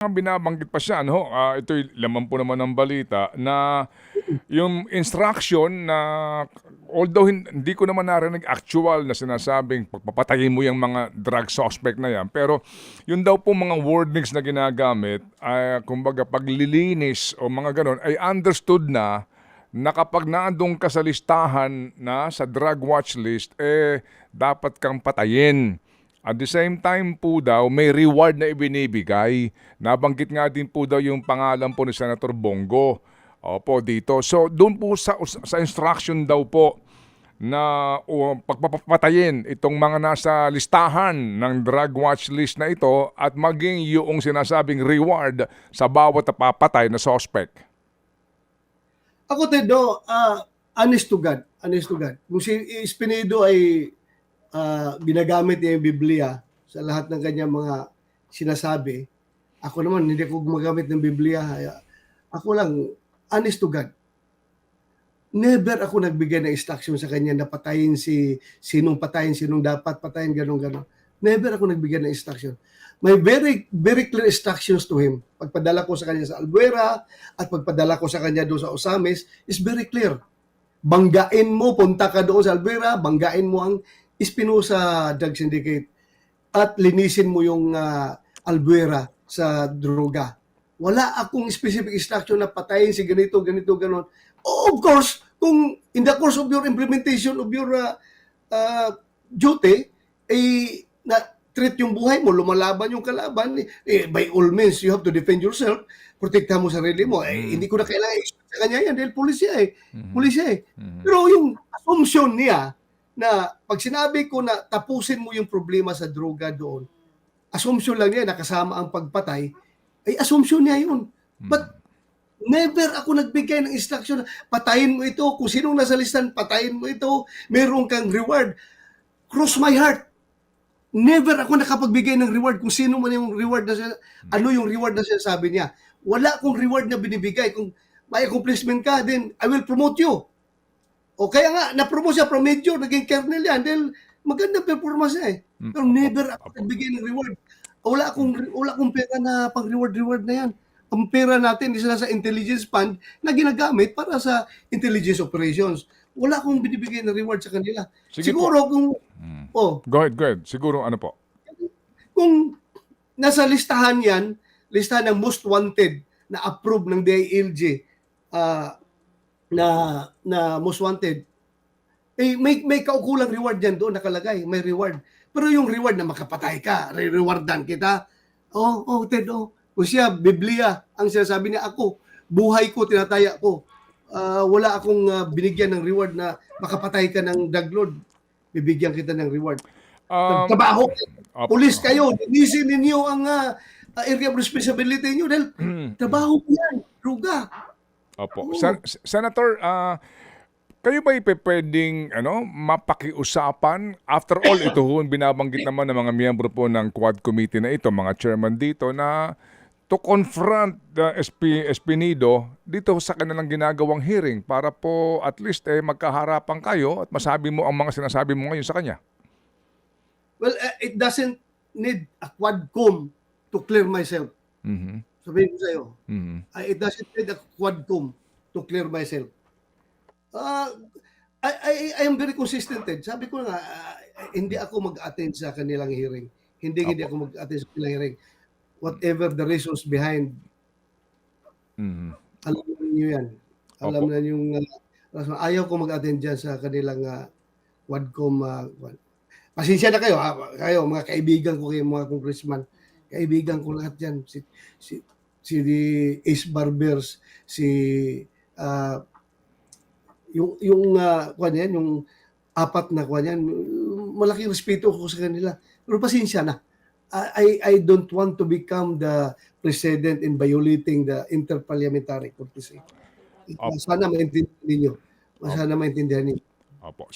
Ang binabanggit pa siya, ano, ah, ito'y laman po naman ng balita na yung instruction na although hin- hindi ko naman narinig actual na sinasabing pagpapatayin mo yung mga drug suspect na yan, pero yun daw po mga wordings na ginagamit, ay kumbaga paglilinis o mga ganon, ay understood na na kapag naandong ka sa listahan na sa drug watch list, eh dapat kang patayin. At the same time po daw, may reward na ibinibigay. Nabanggit nga din po daw yung pangalan po ni Senator Bongo. Opo, dito. So, doon po sa, sa instruction daw po na o, pagpapatayin itong mga nasa listahan ng drug watch list na ito at maging yung sinasabing reward sa bawat napapatay na suspect. Ako, Tedo, ah, honest to God, honest to God. Kung si Espinedo ay ah, ginagamit niya yung Biblia sa lahat ng kanyang mga sinasabi, ako naman, hindi ako gumagamit ng Biblia. Ako lang, honest to God. Never ako nagbigay ng instruction sa kanya na patayin si sinong patayin, sinong dapat patayin, ganun ganon Never ako nagbigay ng instruction. May very very clear instructions to him. Pagpadala ko sa kanya sa Albuera at pagpadala ko sa kanya doon sa Osamis is very clear. Banggain mo, punta ka doon sa Albuera, banggain mo ang Espinosa Drug Syndicate at linisin mo yung ah, Albuera sa droga. Wala akong specific instruction na patayin si ganito, ganito, ganon. Oh, of course, kung in the course of your implementation of your uh, uh, duty, eh, na treat yung buhay mo, lumalaban yung kalaban, eh, by all means, you have to defend yourself, protektahan mo sarili mo. Eh, Mm. hindi ko na kailangan sa kanya yan dahil pulisya eh. Mhm. Pulisya eh. Mhm. Pero yung assumption niya na pag sinabi ko na tapusin mo yung problema sa droga doon, assumption lang niya na kasama ang pagpatay, ay assumption niya yun. But never ako nagbigay ng instruction patayin mo ito, kung sinong nasa listan, patayin mo ito, meron kang reward. Cross my heart. Never ako nakapagbigay ng reward kung sino man yung reward na siya, ano yung reward na sinasabi niya. Wala akong reward na binibigay. Kung may accomplishment ka, then I will promote you. O kaya nga, na-promote siya from major, naging colonel yan. Dahil magandang performance niya eh. Mm. Pero never ako nagbigay ng reward. Wala akong, wala akong pera na pang reward-reward na yan. Ang pera natin isa sa intelligence fund na ginagamit para sa intelligence operations. Wala akong binibigay ng reward sa kanila. Sige Siguro kung, Mm. oh, Go ahead, go ahead. Siguro ano po? kung nasa listahan yan, listahan ng most wanted na approve ng DILG ah, na na most wanted, eh, may, may kaukulang reward yan doon nakalagay, may reward. Pero yung reward na makapatay ka, re-rewardan kita, oh, oh, Ted, oh, kung siya, Biblia, ang sinasabi niya, ako, buhay ko, tinataya ko. Ah, wala akong ah, binigyan ng reward na makapatay ka ng daglod. Bibigyan kita ng reward. Um, Trabaho opo. Pulis kayo, linisin ninyo ang ah, area of responsibility niyo dahil trabaho po yan, druga. Opo. Sen- Senator, ah, kayo ba pwedeng ano, mapakiusapan? After all, ito ho, binabanggit naman ng mga miyembro po ng Quad Committee na ito, mga chairman dito, na to confront the SP, Espinido dito sa kanilang ginagawang hearing para po at least eh, magkaharapan kayo at masabi mo ang mga sinasabi mo ngayon sa kanya. Well, ah, it doesn't need a quadcom to clear myself. Mhm. Sabihin ko sa iyo, Mhm. ah, it doesn't need a quadcom to clear myself. Ah, I, I, I am very consistent. Ted. Sabi ko nga, ah, hindi ako mag-attend sa kanilang hearing. Hindi, hindi Apo. ako mag-attend sa kanilang hearing. Whatever the reasons behind Mhm. alam niyo yan. Alam Opo. na yung uh, ayaw ko mag-attend dyan sa kanilang uh, Wadcom. Uh, Pasensya na kayo, ha? kayo, mga kaibigan ko kayo, mga congressman. Kaibigan ko lahat yan. Si, si, si Ace Barbers, si uh, yung yung uh, kwan yan, yung apat na kwan yan, malaking respeto ko sa kanila. Pero pasensya na. I, I I don't want to become the president in violating the interparliamentary courtesy. Opo. Sana maintindihan ninyo. Sana maintindihan ninyo. Opo.